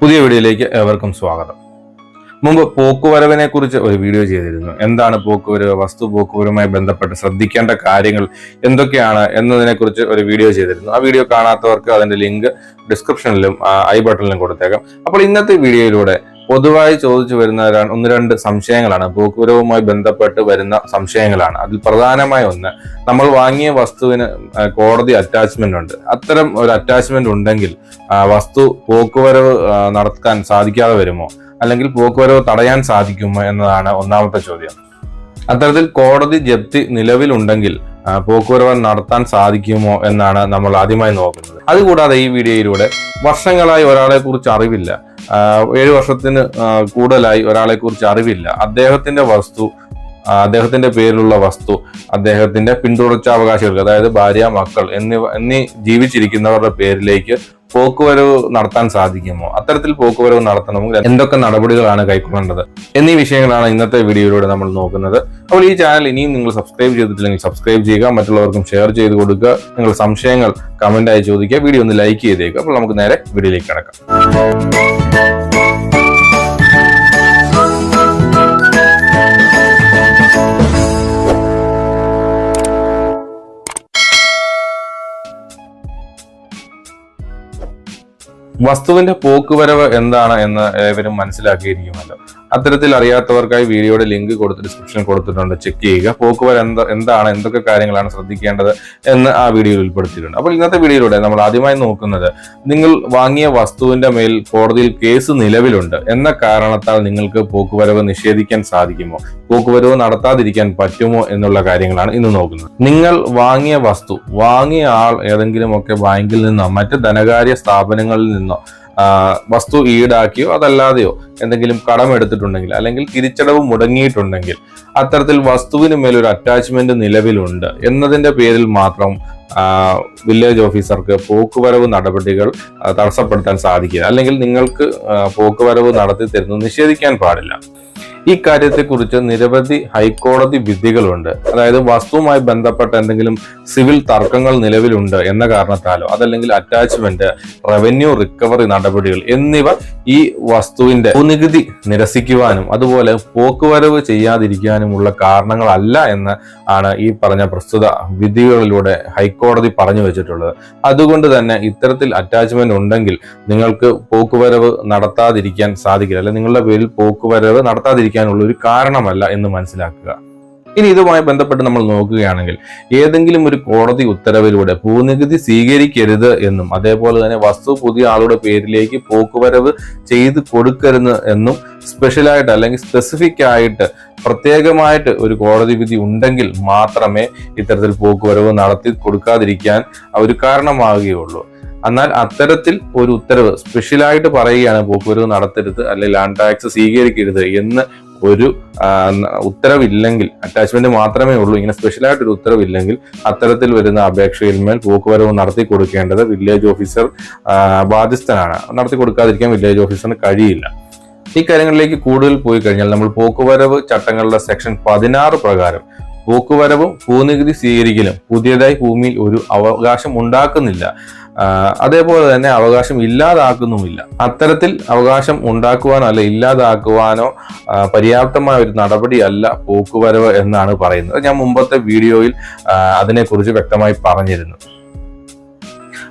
പുതിയ വീഡിയോയിലേക്ക് ഏവർക്കും സ്വാഗതം. മുമ്പ് പോക്കുവരവിനെ കുറിച്ച് ഒരു വീഡിയോ ചെയ്തിരുന്നു. എന്താണ് പോക്കുവരവ്? വസ്തു പോക്കുവരവുമായി ബന്ധപ്പെട്ട് ശ്രദ്ധിക്കേണ്ട കാര്യങ്ങൾ എന്തൊക്കെയാണ് എന്നതിനെ കുറിച്ച് ഒരു വീഡിയോ ചെയ്തിരുന്നു. ആ വീഡിയോ കാണാത്തവർക്ക് അതിന്റെ ലിങ്ക് ഡിസ്ക്രിപ്ഷനിലും ഐ ബട്ടണിലും കൊടുത്തേക്കാം. അപ്പോൾ ഇന്നത്തെ വീഡിയോയിലൂടെ പൊതുവായി ചോദിച്ചു വരുന്ന ഒന്ന് രണ്ട് സംശയങ്ങളാണ്. പോക്കുവരവുമായി ബന്ധപ്പെട്ട് വരുന്ന സംശയങ്ങളാണ്. അതിൽ പ്രധാനമായ ഒന്ന് നമ്മൾ വാങ്ങിയ വസ്തുവിന് കോടതി അറ്റാച്ച്മെന്റ് ഉണ്ട്. അത്തരം ഒരു അറ്റാച്ച്മെന്റ് ഉണ്ടെങ്കിൽ വസ്തു പോക്കുവരവ് നടത്താൻ സാധിക്കാതെ വരുമോ? അല്ലെങ്കിൽ പോക്കുവരവ് തടയാൻ സാധിക്കുമോ എന്നതാണ് ഒന്നാമത്തെ ചോദ്യം. അത്തരത്തിൽ കോടതി ജപ്തി നിലവിലുണ്ടെങ്കിൽ പോക്കുവരവ് നടത്താൻ സാധിക്കുമോ എന്നാണ് നമ്മൾ ആദ്യമായി നോക്കുന്നത്. അതുകൂടാതെ ഈ വീഡിയോയിലൂടെ വർഷങ്ങളായി ഒരാളെ കുറിച്ച് അറിവില്ല. ഏഴ് വർഷത്തിന് കൂടുതലായി ഒരാളെ കുറിച്ച് അറിവില്ല. അദ്ദേഹത്തിന്റെ വസ്തു അദ്ദേഹത്തിന്റെ പേരിലുള്ള വസ്തു അദ്ദേഹത്തിന്റെ പിന്തുടർച്ചാവകാശികൾക്ക് അതായത് ഭാര്യ മക്കൾ എന്നിവ എന്നീ ജീവിച്ചിരിക്കുന്നവരുടെ പേരിലേക്ക് പോക്കുവരവ് നടത്താൻ സാധിക്കുമോ? അത്തരത്തിൽ പോക്കുവരവ് നടത്തണമെങ്കിൽ എന്തൊക്കെ നടപടികളാണ് കൈക്കൊള്ളേണ്ടത് എന്നീ വിഷയങ്ങളാണ് ഇന്നത്തെ വീഡിയോയിലൂടെ നമ്മൾ നോക്കുന്നത്. അപ്പോൾ ഈ ചാനൽ ഇനിയും നിങ്ങൾ സബ്സ്ക്രൈബ് ചെയ്തിട്ടില്ലെങ്കിൽ സബ്സ്ക്രൈബ് ചെയ്യുക മറ്റുള്ളവർക്കും ഷെയർ ചെയ്ത് കൊടുക്കുക. നിങ്ങൾ സംശയങ്ങൾ കമന്റായി ചോദിക്കുക വീഡിയോ ഒന്ന് ലൈക്ക് ചെയ്തേക്കുക. അപ്പോൾ നമുക്ക് നേരെ വീഡിയോയിലേക്ക് കിടക്കാം. വസ്തുവിന്റെ പോക്കുവരവ് എന്താണ് എന്ന് ഏവരും മനസ്സിലാക്കിയിരിക്കുമല്ലോ. അത്തരത്തിൽ അറിയാത്തവർക്കായി വീഡിയോയുടെ ലിങ്ക് കൊടുത്ത് ഡിസ്ക്രിപ്ഷൻ കൊടുത്തിട്ടുണ്ട്. ചെക്ക് ചെയ്യുക. പോക്കുവർ എന്താ എന്താണ് എന്തൊക്കെ കാര്യങ്ങളാണ് ശ്രദ്ധിക്കേണ്ടത് എന്ന് ആ വീഡിയോയിൽ ഉൾപ്പെടുത്തിയിട്ടുണ്ട്. അപ്പോൾ ഇന്നത്തെ വീഡിയോയിലൂടെ നമ്മൾ ആദ്യമായി നോക്കുന്നത് നിങ്ങൾ വാങ്ങിയ വസ്തുവിന്റെ മേൽ കോടതിയിൽ കേസ് നിലവിലുണ്ട് എന്ന കാരണത്താൽ നിങ്ങൾക്ക് പോക്കുവരവ് നിഷേധിക്കാൻ സാധിക്കുമോ? പോക്കുവരവ് നടത്താതിരിക്കാൻ പറ്റുമോ എന്നുള്ള കാര്യങ്ങളാണ് ഇന്ന് നോക്കുന്നത്. നിങ്ങൾ വാങ്ങിയ വസ്തു വാങ്ങിയ ആൾ ഏതെങ്കിലുമൊക്കെ ബാങ്കിൽ നിന്നോ മറ്റ് ധനകാര്യ സ്ഥാപനങ്ങളിൽ നിന്നോ വസ്തു ഈടാക്കിയോ അതല്ലാതെയോ എന്തെങ്കിലും കടം എടുത്തിട്ടുണ്ടെങ്കിൽ അല്ലെങ്കിൽ തിരിച്ചടവ് മുടങ്ങിയിട്ടുണ്ടെങ്കിൽ അത്തരത്തിൽ വസ്തുവിന് മേലൊരു അറ്റാച്ച്മെന്റ് നിലവിലുണ്ട് എന്നതിന്റെ പേരിൽ മാത്രം വില്ലേജ് ഓഫീസർക്ക് പോക്കുവരവ് നടപടികൾ തടസ്സപ്പെടുത്താൻ സാധിക്കില്ല. അല്ലെങ്കിൽ നിങ്ങൾക്ക് പോക്കുവരവ് നടത്തി തരുന്നത് നിഷേധിക്കാൻ പാടില്ല. ഈ കാര്യത്തെക്കുറിച്ച് നിരവധി ഹൈക്കോടതി വിധികളുണ്ട്. അതായത് വസ്തുവുമായി ബന്ധപ്പെട്ട എന്തെങ്കിലും സിവിൽ തർക്കങ്ങൾ നിലവിലുണ്ട് എന്ന കാരണത്താലോ അതല്ലെങ്കിൽ അറ്റാച്ച്മെന്റ് റവന്യൂ റിക്കവറി നടപടികൾ എന്നിവ ഈ വസ്തുവിന്റെ ഭൂനികുതി നിരസിക്കുവാനും അതുപോലെ പോക്കുവരവ് ചെയ്യാതിരിക്കാനുമുള്ള കാരണങ്ങളല്ല എന്ന് ആണ് ഈ പറഞ്ഞ പ്രസ്തുത വിധികളിലൂടെ ഹൈക്കോടതി പറഞ്ഞു വെച്ചിട്ടുള്ളത്. അതുകൊണ്ട് തന്നെ ഇത്തരത്തിൽ അറ്റാച്ച്മെന്റ് ഉണ്ടെങ്കിൽ നിങ്ങൾക്ക് പോക്കുവരവ് നടത്താതിരിക്കാൻ സാധിക്കില്ല. അല്ലെങ്കിൽ നിങ്ങളുടെ പേരിൽ പോക്കുവരവ് നടത്താതിരിക്കാനുള്ള ഒരു കാരണമല്ല എന്ന് മനസ്സിലാക്കുക. ഇനി ഇതുമായി ബന്ധപ്പെട്ട് നമ്മൾ നോക്കുകയാണെങ്കിൽ ഏതെങ്കിലും ഒരു കോടതി ഉത്തരവിലൂടെ ഭൂനികുതി സ്വീകരിക്കരുത് എന്നും അതേപോലെ തന്നെ വസ്തു പുതിയ ആളുടെ പേരിലേക്ക് പോക്കുവരവ് ചെയ്ത് കൊടുക്കരുത് എന്നും സ്പെഷ്യലായിട്ട് അല്ലെങ്കിൽ സ്പെസിഫിക് ആയിട്ട് പ്രത്യേകമായിട്ട് ഒരു കോടതി വിധി ഉണ്ടെങ്കിൽ മാത്രമേ ഇത്തരത്തിൽ പോക്കുവരവ് നടത്തി കൊടുക്കാതിരിക്കാൻ ഒരു കാരണമാകുകയുള്ളൂ എന്നാൽ അത്തരത്തിൽ ഒരു ഉത്തരവ് സ്പെഷ്യലായിട്ട് പറയുകയാണ് പോക്കുവരവ് നടത്തരുത് അല്ലെങ്കിൽ ലാൻഡ് ടാക്സ് സ്വീകരിക്കരുത് എന്ന് ഒരു ഉത്തരവില്ലെങ്കിൽ അറ്റാച്ച്മെന്റ് മാത്രമേ ഉള്ളൂ. ഇങ്ങനെ സ്പെഷ്യലായിട്ട് ഒരു ഉത്തരവില്ലെങ്കിൽ അത്തരത്തിൽ വരുന്ന അപേക്ഷയിന്മേൽ പോക്കുവരവ് നടത്തി കൊടുക്കേണ്ടത് വില്ലേജ് ഓഫീസർ ബാധ്യസ്ഥനാണ്. നടത്തി കൊടുക്കാതിരിക്കാൻ വില്ലേജ് ഓഫീസറിന് കഴിയില്ല. ഈ കാര്യങ്ങളിലേക്ക് കൂടുതൽ പോയി കഴിഞ്ഞാൽ നമ്മൾ പോക്കുവരവ് ചട്ടങ്ങളുടെ സെക്ഷൻ പതിനാറ് പ്രകാരം പോക്കുവരവും ഭൂനികുതി സ്വീകരിക്കലും പുതിയതായി ഭൂമിയിൽ ഒരു അവകാശം ഉണ്ടാക്കുന്നില്ല. അതേപോലെ തന്നെ അവകാശം ഇല്ലാതാക്കുന്നുമില്ല. അത്തരത്തിൽ അവകാശം ഉണ്ടാക്കുവാനോ അല്ല ഇല്ലാതാക്കുവാനോ പര്യാപ്തമായ ഒരു നടപടിയല്ല പോക്കുവരവ് എന്നാണ് പറയുന്നത്. ഞാൻ മുമ്പത്തെ വീഡിയോയിൽ അതിനെക്കുറിച്ച് വ്യക്തമായി പറഞ്ഞിരുന്നു.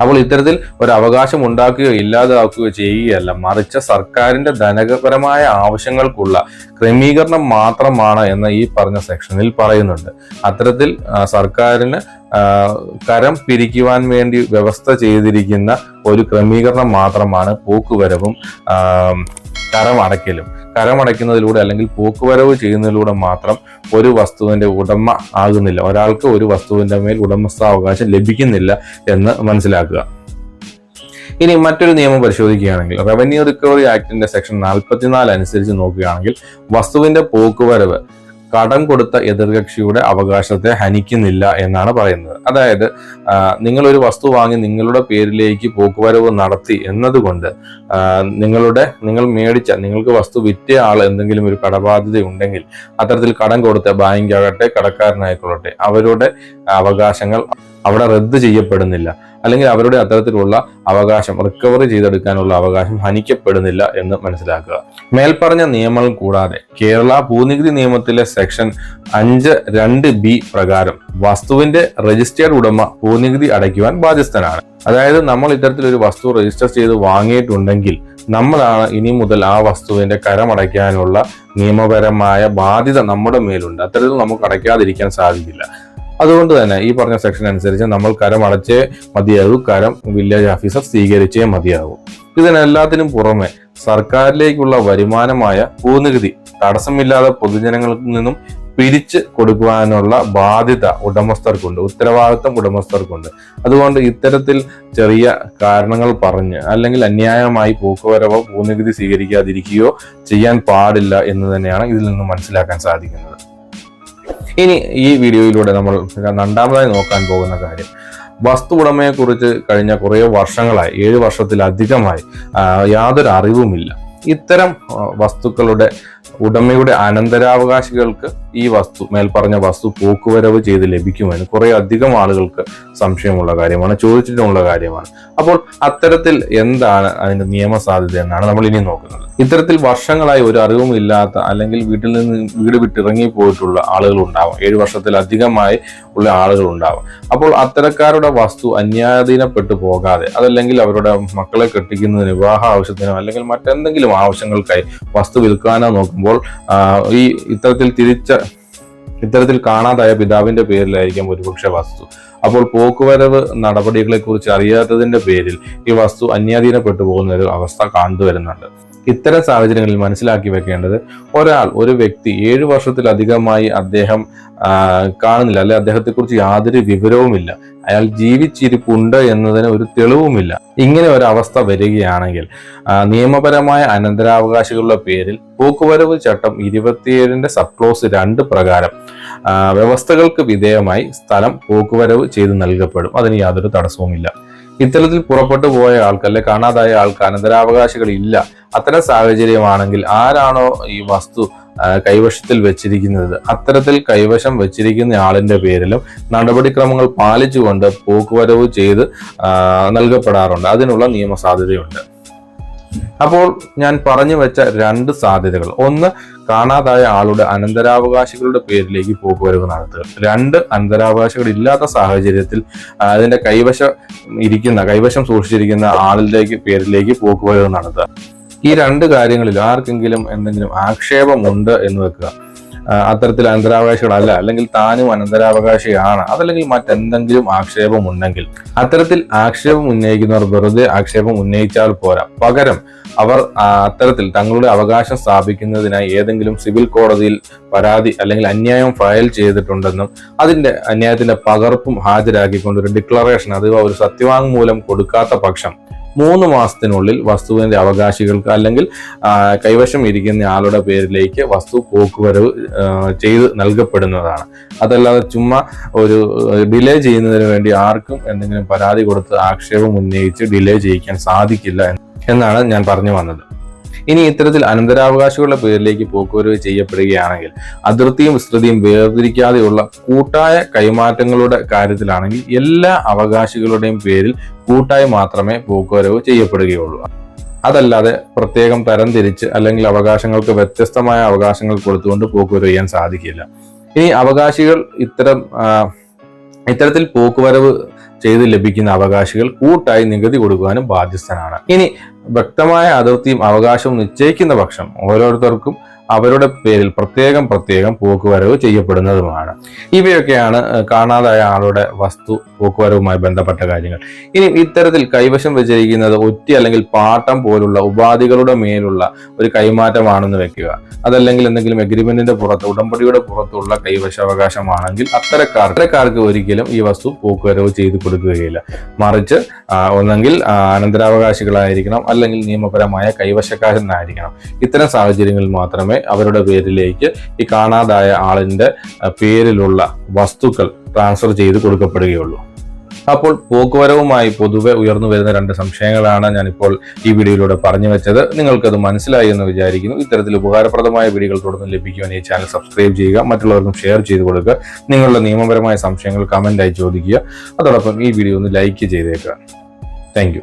അപ്പോൾ ഇത്തരത്തിൽ ഒരു അവകാശം ഉണ്ടാക്കുകയോ ഇല്ലാതാക്കുകയോ ചെയ്യുകയല്ല. മറിച്ച് സർക്കാരിന്റെ ധനപരമായ ആവശ്യങ്ങൾക്കുള്ള ക്രമീകരണം മാത്രമാണ് എന്ന് ഈ പറഞ്ഞ സെക്ഷനിൽ പറയുന്നുണ്ട്. അത്തരത്തിൽ സർക്കാരിന് കരം പിരിക്കുവാൻ വേണ്ടി വ്യവസ്ഥ ചെയ്തിരിക്കുന്ന ഒരു ക്രമീകരണം മാത്രമാണ് പോക്കുവരവും കരമടയ്ക്കലും. കരമടയ്ക്കുന്നതിലൂടെ അല്ലെങ്കിൽ പോക്കുവരവ് ചെയ്യുന്നതിലൂടെ മാത്രം ഒരു വസ്തുവിന്റെ ഉടമ ആകുന്നില്ല. ഒരാൾക്ക് ഒരു വസ്തുവിന്റെ മേൽ ഉടമസ്ഥാവകാശം ലഭിക്കുന്നില്ല എന്ന് മനസ്സിലാക്കുക. ഇനി മറ്റൊരു നിയമം പരിശോധിക്കുകയാണെങ്കിൽ റവന്യൂ റിക്കവറി ആക്ടിന്റെ സെക്ഷൻ നാൽപ്പത്തിനാല് അനുസരിച്ച് നോക്കുകയാണെങ്കിൽ വസ്തുവിന്റെ പോക്കുവരവ് കടം കൊടുത്ത എതിർകക്ഷിയുടെ അവകാശത്തെ ഹനിക്കുന്നില്ല എന്നാണ് പറയുന്നത്. അതായത് നിങ്ങൾ ഒരു വസ്തു വാങ്ങി നിങ്ങളുടെ പേരിലേക്ക് പോക്കുവരവ് നടത്തി എന്നതുകൊണ്ട് നിങ്ങളുടെ നിങ്ങൾ മേടിച്ച നിങ്ങൾക്ക് വസ്തു വിറ്റ ആൾ എന്തെങ്കിലും ഒരു കടബാധ്യത ഉണ്ടെങ്കിൽ അത്തരത്തിൽ കടം കൊടുത്ത ബാങ്ക് ആകട്ടെ കടക്കാരനായിക്കൊള്ളട്ടെ അവരുടെ അവകാശങ്ങൾ അവിടെ റദ്ദ് ചെയ്യപ്പെടുന്നില്ല. അല്ലെങ്കിൽ അവരുടെ അത്തരത്തിലുള്ള അവകാശം റിക്കവറി ചെയ്തെടുക്കാനുള്ള അവകാശം ഹനിക്കപ്പെടുന്നില്ല എന്ന് മനസ്സിലാക്കുക. മേൽപ്പറഞ്ഞ നിയമങ്ങൾ കൂടാതെ കേരള ഭൂനികുതി നിയമത്തിലെ സെക്ഷൻ അഞ്ച് രണ്ട് ബി പ്രകാരം വസ്തുവിന്റെ രജിസ്റ്റേർഡ് ഉടമ ഭൂനികുതി അടയ്ക്കുവാൻ ബാധ്യസ്ഥനാണ്. അതായത് നമ്മൾ ഇത്തരത്തിലൊരു വസ്തു രജിസ്റ്റർ ചെയ്ത് വാങ്ങിയിട്ടുണ്ടെങ്കിൽ നമ്മളാണ് ഇനി മുതൽ ആ വസ്തുവിന്റെ കരമടയ്ക്കാനുള്ള നിയമപരമായ ബാധ്യത നമ്മുടെ മേലുണ്ട്. അത്തരത്തിൽ നമുക്ക് അടയ്ക്കാതിരിക്കാൻ സാധിക്കില്ല. അതുകൊണ്ട് തന്നെ ഈ പറഞ്ഞ സെക്ഷൻ അനുസരിച്ച് നമ്മൾ കരം അടച്ചേ മതിയാകൂ കരം വില്ലേജ് ഓഫീസർ സ്വീകരിച്ചേ മതിയാകൂ. ഇതിനെല്ലാത്തിനും പുറമെ സർക്കാരിലേക്കുള്ള വരുമാനമായ ഭൂനികുതി തടസ്സമില്ലാതെ പൊതുജനങ്ങളിൽ നിന്നും പിരിച്ച് കൊടുക്കുവാനുള്ള ബാധ്യത ഉടമസ്ഥർക്കുണ്ട് ഉത്തരവാദിത്തം ഉടമസ്ഥർക്കുണ്ട്. അതുകൊണ്ട് ഇത്തരത്തിൽ ചെറിയ കാരണങ്ങൾ പറഞ്ഞ് അല്ലെങ്കിൽ അന്യായമായി പോക്കുവരവോ ഭൂനികുതി സ്വീകരിക്കാതിരിക്കുകയോ ചെയ്യാൻ പാടില്ല എന്ന് തന്നെയാണ് ഇതിൽ നിന്ന് മനസ്സിലാക്കാൻ സാധിക്കുന്നത്. ഇനി ഈ വീഡിയോയിലൂടെ നമ്മൾ രണ്ടാമതായി നോക്കാൻ പോകുന്ന കാര്യം. വസ്തു ഉടമയെക്കുറിച്ച് കഴിഞ്ഞ കുറേ വർഷങ്ങളായി ഏഴ് വർഷത്തിലധികമായി യാതൊരു അറിവുമില്ല. ഇത്തരം വസ്തുക്കളുടെ ഉടമയുടെ അനന്തരാവകാശികൾക്ക് ഈ വസ്തു മേൽപ്പറഞ്ഞ വസ്തു പോക്കുവരവ് ചെയ്ത് ലഭിക്കുമെന്ന് കുറേ അധികം ആളുകൾക്ക് സംശയമുള്ള കാര്യമാണ് ചോദിച്ചിട്ടുമുള്ള കാര്യമാണ്. അപ്പോൾ അത്തരത്തിൽ എന്താണ് അതിന്റെ നിയമസാധ്യത എന്നാണ് നമ്മൾ ഇനി നോക്കുന്നത്. ഇത്തരത്തിൽ വർഷങ്ങളായി ഒരു അറിവും ഇല്ലാത്ത അല്ലെങ്കിൽ വീട്ടിൽ നിന്ന് വീട് വിട്ടിറങ്ങി പോയിട്ടുള്ള ആളുകൾ ഉണ്ടാവാം. ഏഴ് വർഷത്തിലധികമായി ഉള്ള ആളുകൾ ഉണ്ടാവാം. അപ്പോൾ അത്തരക്കാരുടെ വസ്തു അന്യാധീനപ്പെട്ടു പോകാതെ അതല്ലെങ്കിൽ അവരുടെ മക്കളെ കെട്ടിക്കുന്നതിന് വിവാഹ ആവശ്യത്തിനോ അല്ലെങ്കിൽ മറ്റെന്തെങ്കിലും ആവശ്യങ്ങൾക്കായി വസ്തു വിൽക്കാനോ നോക്കുമ്പോൾ ഈ ഇത്തരത്തിൽ തിരിച്ച ഇത്തരത്തിൽ കാണാതായ പിതാവിന്റെ പേരിലായിരിക്കാം ഒരുപക്ഷെ വസ്തു. അപ്പോൾ പോക്കുവരവ് നടപടികളെ കുറിച്ച് അറിയാത്തതിന്റെ പേരിൽ ഈ വസ്തു അന്യാധീനപ്പെട്ടു പോകുന്ന ഒരു അവസ്ഥ കണ്ടുവരുന്നുണ്ട് ഇത്തരം സാഹചര്യങ്ങളിൽ മനസ്സിലാക്കി വെക്കേണ്ടത് ഒരാൾ ഒരു വ്യക്തി ഏഴ് വർഷത്തിലധികമായി അദ്ദേഹം കാണുന്നില്ല. അല്ലെ അദ്ദേഹത്തെ കുറിച്ച് യാതൊരു വിവരവുമില്ല. അയാൾ ജീവിച്ചിരിപ്പുണ്ട് എന്നതിന് ഒരു തെളിവുമില്ല. ഇങ്ങനെ ഒരു അവസ്ഥ വരികയാണെങ്കിൽ നിയമപരമായ അനന്തരാവകാശികളുടെ പേരിൽ പോക്കുവരവ് ചട്ടം ഇരുപത്തിയേഴിന്റെ സപ്ലോസ് ക്ലോസ് രണ്ട് പ്രകാരം വ്യവസ്ഥകൾക്ക് വിധേയമായി സ്ഥലം പോക്കുവരവ് ചെയ്ത് നൽകപ്പെടും. അതിന് യാതൊരു തടസ്സവുമില്ല. ഇത്തരത്തിൽ പുറപ്പെട്ടു പോയ ആൾക്ക് അല്ലെ കാണാതായ ആൾക്ക് അനന്തരാവകാശികൾ ഇല്ല. അത്തരം സാഹചര്യമാണെങ്കിൽ ആരാണോ ഈ വസ്തു കൈവശത്തിൽ വെച്ചിരിക്കുന്നത്? അത്തരത്തിൽ കൈവശം വെച്ചിരിക്കുന്ന ആളിന്റെ പേരിലും നടപടിക്രമങ്ങൾ പാലിച്ചുകൊണ്ട് പോക്കുവരവ് ചെയ്ത് നൽകപ്പെടാറുണ്ട്. അതിനുള്ള നിയമസാധ്യതയുണ്ട്. അപ്പോൾ ഞാൻ പറഞ്ഞു വെച്ച രണ്ട് സാധ്യതകൾ. ഒന്ന് കാണാതായ ആളുടെ അനന്തരാവകാശികളുടെ പേരിലേക്ക് പോക്കുവരവ് നടത്തുക. രണ്ട് അനന്തരാവകാശികൾ ഇല്ലാത്ത സാഹചര്യത്തിൽ അതിന്റെ കൈവശം ഇരിക്കുന്ന കൈവശം സൂക്ഷിച്ചിരിക്കുന്ന ആളിലേക്ക് പേരിലേക്ക് പോക്കുവരവ് നടത്തുക. ഈ രണ്ട് കാര്യങ്ങളിൽ ആർക്കെങ്കിലും എന്തെങ്കിലും ആക്ഷേപമുണ്ട് എന്ന് വെക്കുക. അത്തരത്തിൽ അനന്തരാവകാശികളല്ല അല്ലെങ്കിൽ താനും അനന്തരാവകാശിയാണ്. അതല്ലെങ്കിൽ മറ്റെന്തെങ്കിലും ആക്ഷേപം ഉണ്ടെങ്കിൽ. അത്തരത്തിൽ ആക്ഷേപം ഉന്നയിക്കുന്നവർ വെറുതെ ആക്ഷേപം ഉന്നയിച്ചാൽ പോരാ. പകരം അവർ അത്തരത്തിൽ തങ്ങളുടെ അവകാശം സ്ഥാപിക്കുന്നതിനായി ഏതെങ്കിലും സിവിൽ കോടതിയിൽ പരാതി അല്ലെങ്കിൽ അന്യായം ഫയൽ ചെയ്തിട്ടുണ്ടെന്നും അതിന്റെ അന്യായത്തിന്റെ പകർപ്പും ഹാജരാക്കിക്കൊണ്ട് ഒരു ഡിക്ലറേഷൻ അഥവാ ഒരു സത്യവാങ്മൂലം കൊടുക്കാത്ത പക്ഷം മൂന്ന് മാസത്തിനുള്ളിൽ വസ്തുവിന്റെ അവകാശികൾക്ക് അല്ലെങ്കിൽ കൈവശം ഇരിക്കുന്ന ആളുടെ പേരിലേക്ക് വസ്തു പോക്കുവരവ് ചെയ്ത് നൽകപ്പെടുന്നതാണ്. അതല്ലാതെ ചുമ്മാ ഒരു ഡിലേ ചെയ്യുന്നതിന് വേണ്ടി ആർക്കും എന്തെങ്കിലും പരാതി കൊടുത്ത് ആക്ഷേപം ഉന്നയിച്ച് ഡിലേ ചെയ്യിക്കാൻ സാധിക്കില്ല എന്നാണ് ഞാൻ പറഞ്ഞു വന്നത്. ഇനി ഇത്തരത്തിൽ അനന്തരാവകാശികളുടെ പേരിലേക്ക് പോക്കുവരവ് ചെയ്യപ്പെടുകയാണെങ്കിൽ അതിർത്തിയും വിസ്തൃതിയും വേർതിരിക്കാതെയുള്ള കൂട്ടായ കൈമാറ്റങ്ങളുടെ കാര്യത്തിലാണെങ്കിൽ എല്ലാ അവകാശികളുടെയും പേരിൽ കൂട്ടായി മാത്രമേ പോക്കുവരവ് ചെയ്യപ്പെടുകയുള്ളൂ. അതല്ലാതെ പ്രത്യേകം തരംതിരിച്ച് അല്ലെങ്കിൽ അവകാശങ്ങൾക്ക് വ്യത്യസ്തമായ അവകാശങ്ങൾ കൊടുത്തുകൊണ്ട് പോക്കുവരവ് ചെയ്യാൻ സാധിക്കില്ല. ഇനി അവകാശികൾ ഇത്തരം ഇത്തരത്തിൽ പോക്കുവരവ് ചെയ്ത് ലഭിക്കുന്ന അവകാശികൾ കൂട്ടായി നികുതി കൊടുക്കുവാനും ബാധ്യസ്ഥനാണ്. ഇനി വ്യക്തമായ അതിർത്തിയും അവകാശവും നിശ്ചയിക്കുന്ന പക്ഷം ഓരോരുത്തർക്കും അവരുടെ പേരിൽ പ്രത്യേകം പ്രത്യേകം പോക്കുവരവ് ചെയ്യപ്പെടുന്നതുമാണ്. ഇവയൊക്കെയാണ് കാണാതായ ആളുടെ വസ്തു പോക്കുവരവുമായി ബന്ധപ്പെട്ട കാര്യങ്ങൾ. ഇനി ഇത്തരത്തിൽ കൈവശം വെച്ചിരിക്കുന്നത് ഒറ്റ അല്ലെങ്കിൽ പാട്ടം പോലുള്ള ഉപാധികളുടെ മേലുള്ള ഒരു കൈമാറ്റമാണെന്ന് വെക്കുക. അതല്ലെങ്കിൽ എന്തെങ്കിലും എഗ്രിമെന്റിന്റെ പുറത്ത് ഉടമ്പടിയുടെ പുറത്തുള്ള കൈവശാവകാശമാണെങ്കിൽ അത്തരക്കാർ അത്തരക്കാർക്ക് ഒരിക്കലും ഈ വസ്തു പോക്കുവരവ് ചെയ്തു കൊടുക്കുകയില്ല. മറിച്ച് ഒന്നെങ്കിൽ അനന്തരാവകാശികളായിരിക്കണം അല്ലെങ്കിൽ നിയമപരമായ കൈവശക്കാരനായിരിക്കണം. ഇത്തരം സാഹചര്യങ്ങളിൽ മാത്രമേ അവരുടെ പേരിലേക്ക് ഈ കാണാതായ ആളിന്റെ പേരിലുള്ള വസ്തുക്കൾ ട്രാൻസ്ഫർ ചെയ്ത് കൊടുക്കപ്പെടുകയുള്ളൂ. അപ്പോൾ പോക്കുവരവുമായി പൊതുവെ ഉയർന്നു വരുന്ന രണ്ട് സംശയങ്ങളാണ് ഞാനിപ്പോൾ ഈ വീഡിയോയിലൂടെ പറഞ്ഞു വെച്ചത്. നിങ്ങൾക്കത് മനസ്സിലായി എന്ന് വിചാരിക്കുന്നു. ഇത്തരത്തിൽ ഉപകാരപ്രദമായ വീഡിയോകൾ തുടർന്ന് ലഭിക്കുവാൻ ഈ ചാനൽ സബ്സ്ക്രൈബ് ചെയ്യുക മറ്റുള്ളവർക്കും ഷെയർ ചെയ്ത് കൊടുക്കുക. നിങ്ങളുടെ നിയമപരമായ സംശയങ്ങൾ കമന്റായി ചോദിക്കുക. അതോടൊപ്പം ഈ വീഡിയോ ഒന്ന് ലൈക്ക് ചെയ്തേക്കുക. താങ്ക്